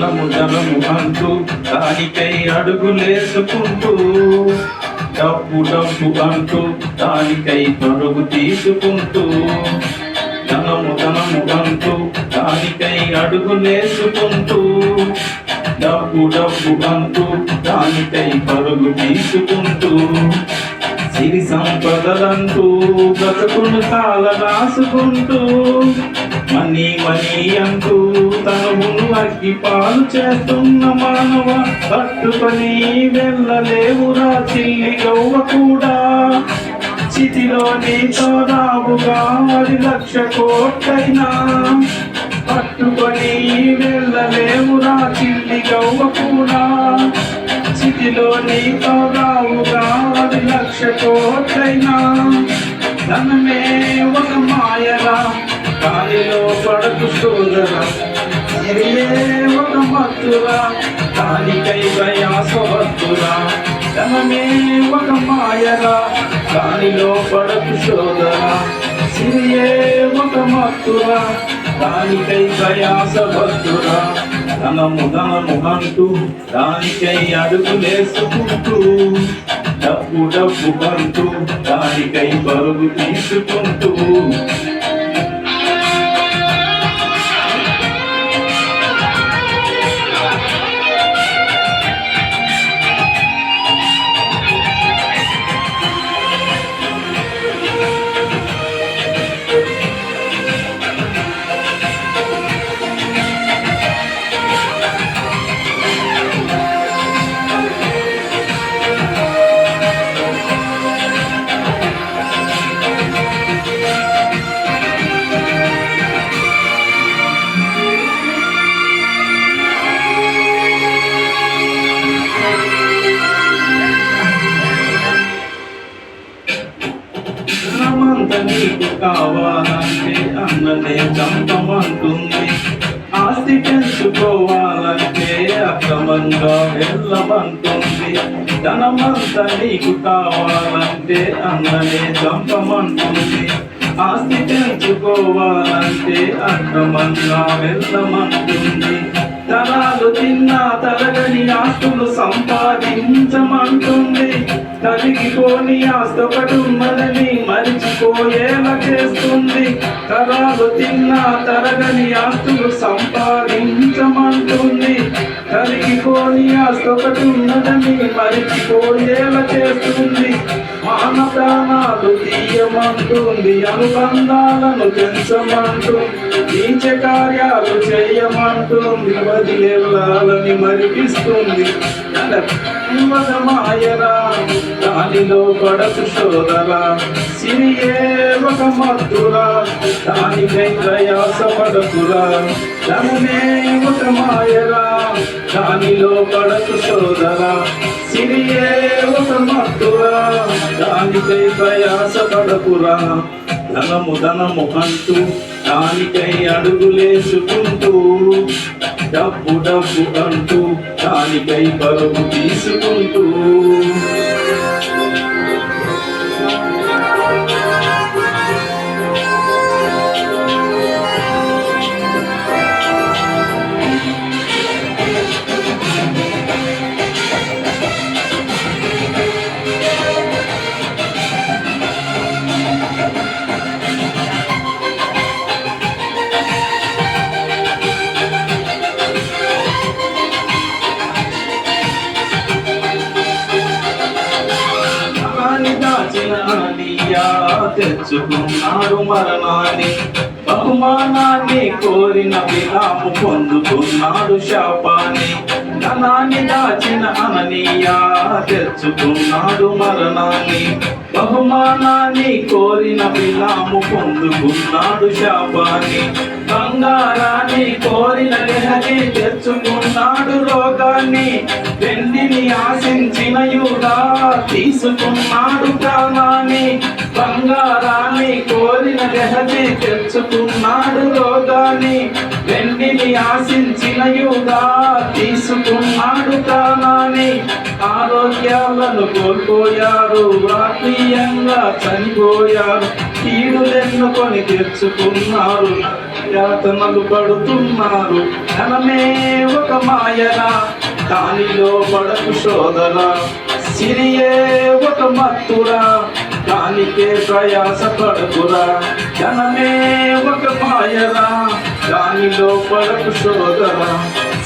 జలము జలము అంటూ దానికై అడుగులేసుకుంటూ డబ్బు డబ్బు అంటూ దానికై పరుగు తీసుకుంటూ ధనము ధనము అంటూ దానికై అడుగులేసుకుంటూ డబ్బు డబ్బు అంటూ దానికై పరుగు తీసుకుంటూ సిరి సంపదలంటూ బ్రతుకును తాళ రాసుకుంటూ మనీ మనీ అంటూ తనువును అగ్గి పాలు చేస్తున్న మానవ పట్టుకొని వెళ్ళలేవురా చిల్లి గవ్వ కూడా. చితిలో నీతో రావుగా లక్ష కోట్లైనా. పట్టుకొని వెళ్ళలేవురా చిల్లి గవ్వ కూడా. చితిలో నీతో రావుగా లక్ష కోట్లైనా. ధనమే ఒక మాయలా. కాలిలో పడకు సోదరా. ఇరియే ఒక మత్తురా దానికై ప్రయాసవద్దురా? ధనమే ఒక మాయరా? దానిలో పడకు సోదరా. సిరియే ఒక మత్తురా దానికై ప్రయాసవద్దురా. ధనము ధనము అంటూ దానికై అడుగులేసుకుంటూ డబ్బు డబ్బు అంటూ దానికై పరుగు తీసుకుంటూ కావాలంటే అన్ననే చంపమంటుంది. ఆస్తి పెంచుకోవాలంటే అక్రమంగా వెళ్ళమంటుంది. ధనమంతా నీకు కావాలంటే అన్ననే చంపమంటుంది. ఆస్తి పెంచుకోవాలంటే అక్రమంగా వెళ్ళమంటుంది. తరాలు తిన్నా తరగని ఆస్తులు సంపాదించమంటుంది. తరిగిపోని ఆస్తి ఒకటి ఉన్నదని మరిచిపోయేలా చేస్తుంది తరాలు తిన్నా తరగని ఆస్తులు సంపాదించమంటుంది. తరిగిపోని ఆస్తి ఒకటి ఉన్నదని మరిచిపోయేలా చేస్తుంది మాన ప్రాణాలు తీయమంటుంది అనుబంధాలను పెంచమంటుంది. నీచ కార్యాలు చేయమంటుంది వదిలేళ్ళని మరిపిస్తుంది. మాయరా దానిలో పడకు సోదరా సిరియే ఒక మత్తురా దానికై ప్రయాస పడకురా ధనమే ఒక మాయరా దానిలో పడకు సోదరా సిరియే ఒక మత్తురా దానికై ప్రయాస పడకురా ధనము ధనము అంటూ దానికై అడుగులేసుకుంటూ డబ్బు డబ్బు అంటూ దానికై పరుగు తీసుకుంటూ. తెచ్చుకున్నారు మరణాన్ని. బహుమానాన్ని కోరిన విలాపు పొందుకున్నాడు శాపాన్ని. ధనాన్ని దాచిన అననీయా తెచ్చుకున్నాడు మరణాన్ని. బహుమానాన్ని కోరిన విలాము పొందుకున్నాడు శాపాన్ని. బంగారాన్ని కోరిన గెహని తెచ్చుకున్నాడు రోగాన్ని. వెండిని ఆశించిన యూదా తీసుకున్నాడు తెచ్చుకున్నాడు రోగాన్ని వెండిని ఆశించిన యూదా తీసుకున్నాడు ప్రాణాన్ని ఆరోగ్యాలను కోల్పోయారు ఆత్మీయంగా చనిపోయారు. కీడులెన్నుకొని తెచ్చుకున్నారు యాతనలు పడుతున్నారు. ధనమే ఒక మాయరా దానిలో పడకు శోధన. సిరియే ఒక మత్తురా దానికే ప్రయాస పడకురా ధనమే ఒక మాయరా దానిలో పడకు సోదరా.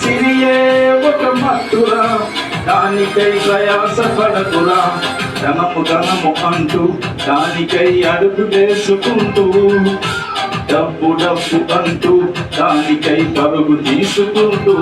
సిరియే ఒక మత్తురా దానికై ప్రయాస పడకురా ధనము ధనము అంటూ దానికై అడుగు వేసుకుంటూ. డబ్బు డబ్బు అంటూ దానికై పరుగు తీసుకుంటూ.